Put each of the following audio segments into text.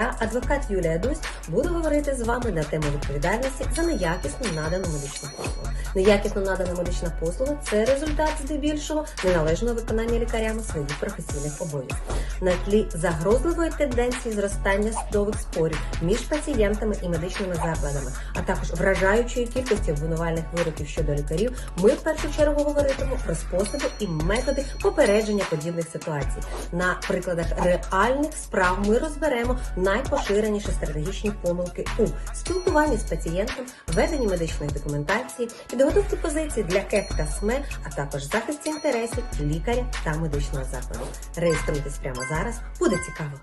Я, адвокат Юлія Дусь, буду говорити з вами на тему відповідальності за неякісно надану медичну послугу. Неякісно надана медична послуга це результат здебільшого неналежного виконання лікарями своїх професійних обов'язків. На тлі загрозливої тенденції зростання судових спорів між пацієнтами і медичними закладами, а також вражаючої кількості обвинувальних вироків щодо лікарів, ми в першу чергу говоритимо про способи і методи попередження подібних ситуацій. На прикладах реальних справ ми розберемо найпоширеніші стратегічні помилки у спілкуванні з пацієнтом, веденні медичної документації, підготовці позицій для КЕП та СМЕ, а також захисті інтересів лікаря та медичного закладу. Реєструйтесь прямо зараз, буде цікаво.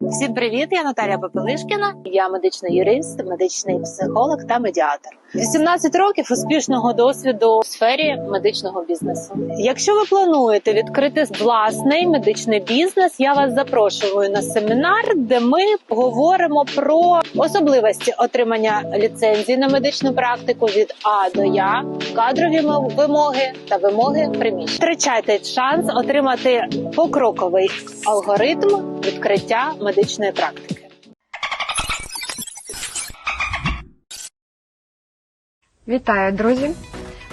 Всім привіт! Я Наталія Попелишкіна. Я медичний юрист, медичний психолог та медіатор. 18 років успішного досвіду в сфері медичного бізнесу. Якщо ви плануєте відкрити власний медичний бізнес, я вас запрошую на семінар, де ми говоримо про особливості отримання ліцензії на медичну практику від А до Я, кадрові мо- вимоги та вимоги приміщень. Втрачайте шанс отримати покроковий алгоритм відкриття медичної практики. Вітаю, друзі!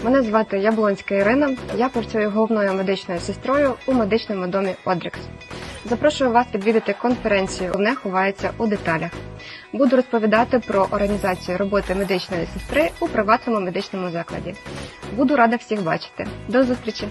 Мене звати Яблонська Ірина. Я працюю головною медичною сестрою у медичному домі Одрікс. Запрошую вас відвідати конференцію Головне ховається у деталях. Буду розповідати про організацію роботи медичної сестри у приватному медичному закладі. Буду рада всіх бачити. До зустрічі!